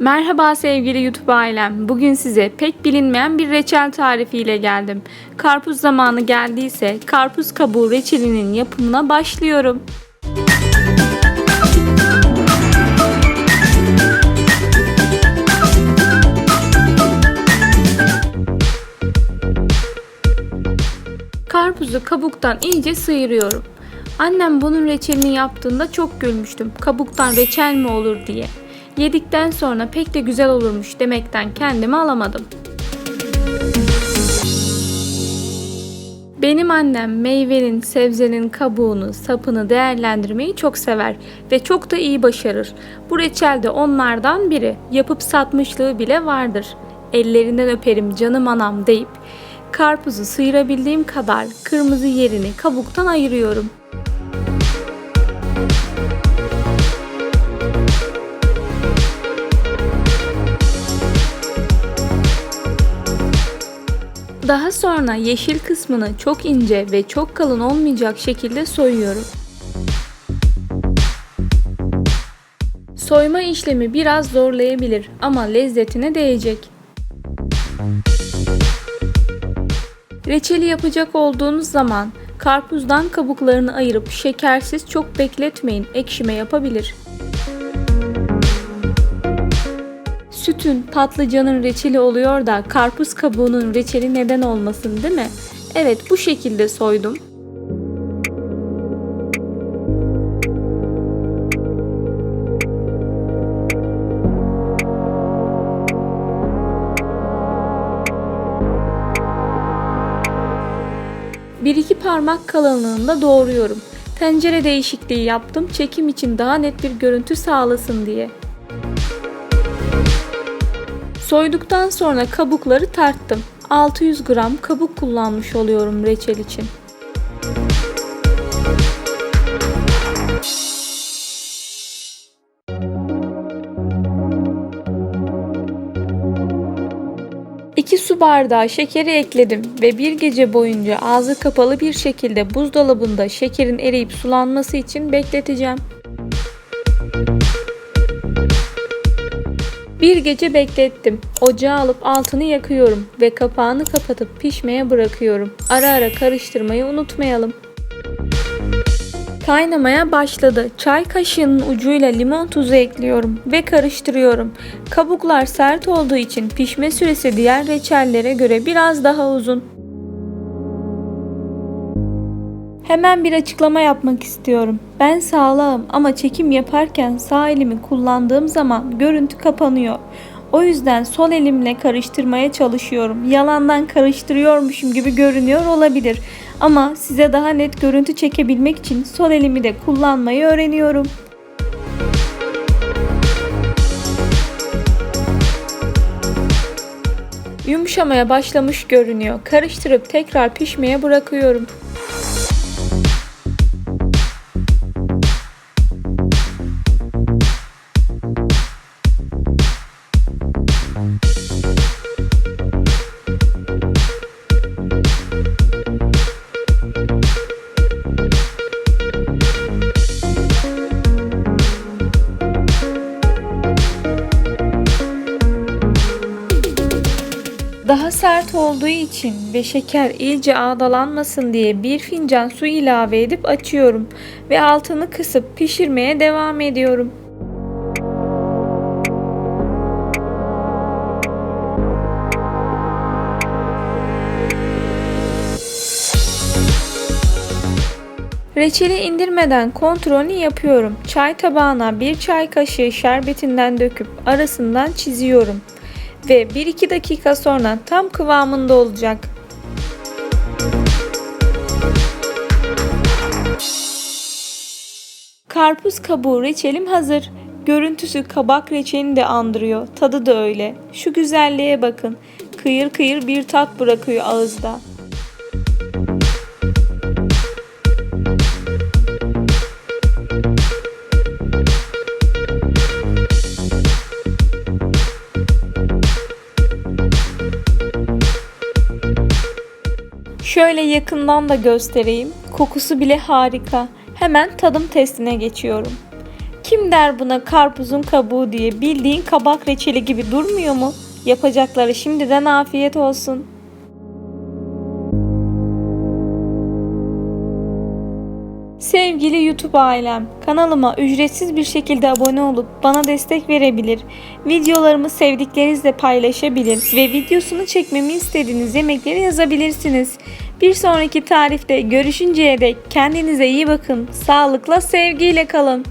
Merhaba sevgili YouTube ailem. Bugün size pek bilinmeyen bir reçel tarifiyle geldim. Karpuz zamanı geldiyse karpuz kabuğu reçelinin yapımına başlıyorum. Karpuzu kabuktan iyice sıyırıyorum. Annem bunun reçelini yaptığında çok gülmüştüm. Kabuktan reçel mi olur diye. Yedikten sonra pek de güzel olurmuş demekten kendimi alamadım. Benim annem meyvenin, sebzenin kabuğunu, sapını değerlendirmeyi çok sever ve çok da iyi başarır. Bu reçel de onlardan biri. Yapıp satmışlığı bile vardır. Ellerinden öperim canım anam deyip karpuzu sıyırabildiğim kadar kırmızı yerini kabuktan ayırıyorum. Daha sonra yeşil kısmını çok ince ve çok kalın olmayacak şekilde soyuyorum. Soyma işlemi biraz zorlayabilir ama lezzetine değecek. Reçeli yapacak olduğunuz zaman karpuzdan kabuklarını ayırıp şekersiz çok bekletmeyin, ekşime yapabilir. Sütün, patlıcanın reçeli oluyor da karpuz kabuğunun reçeli neden olmasın değil mi? Evet bu şekilde soydum. Bir iki parmak kalınlığında doğruyorum. Tencere değişikliği yaptım çekim için daha net bir görüntü sağlasın diye. Soyduktan sonra kabukları tarttım. 600 gram kabuk kullanmış oluyorum reçel için. İki su bardağı şekeri ekledim ve bir gece boyunca ağzı kapalı bir şekilde buzdolabında şekerin eriyip sulanması için bekleteceğim. Bir gece beklettim. Ocağı alıp altını yakıyorum ve kapağını kapatıp pişmeye bırakıyorum. Ara ara karıştırmayı unutmayalım. Kaynamaya başladı. Çay kaşığının ucuyla limon tuzu ekliyorum ve karıştırıyorum. Kabuklar sert olduğu için pişme süresi diğer reçellere göre biraz daha uzun. Hemen bir açıklama yapmak istiyorum. Ben sağlağım ama çekim yaparken sağ elimi kullandığım zaman görüntü kapanıyor. O yüzden sol elimle karıştırmaya çalışıyorum. Yalandan karıştırıyormuşum gibi görünüyor olabilir. Ama size daha net görüntü çekebilmek için sol elimi de kullanmayı öğreniyorum. Yumuşamaya başlamış görünüyor. Karıştırıp tekrar pişmeye bırakıyorum. Sert olduğu için ve şeker iyice ağdalanmasın diye bir fincan su ilave edip açıyorum ve altını kısıp pişirmeye devam ediyorum. Reçeli indirmeden kontrolünü yapıyorum. Çay tabağına bir çay kaşığı şerbetinden döküp arasından çiziyorum ve 1-2 dakika sonra tam kıvamında olacak. Karpuz kabuğu reçelim hazır. Görüntüsü kabak reçelini de andırıyor. Tadı da öyle. Şu güzelliğe bakın. Kıyır kıyır bir tat bırakıyor ağızda. Şöyle yakından da göstereyim. Kokusu bile harika. Hemen tadım testine geçiyorum. Kim der buna karpuzun kabuğu diye bildiğin kabak reçeli gibi durmuyor mu? Yapacakları şimdiden afiyet olsun. Sevgili YouTube ailem, kanalıma ücretsiz bir şekilde abone olup bana destek verebilir, videolarımı sevdiklerinizle paylaşabilir ve videosunu çekmemi istediğiniz yemekleri yazabilirsiniz. Bir sonraki tarifte görüşünceye dek kendinize iyi bakın, sağlıkla, sevgiyle kalın.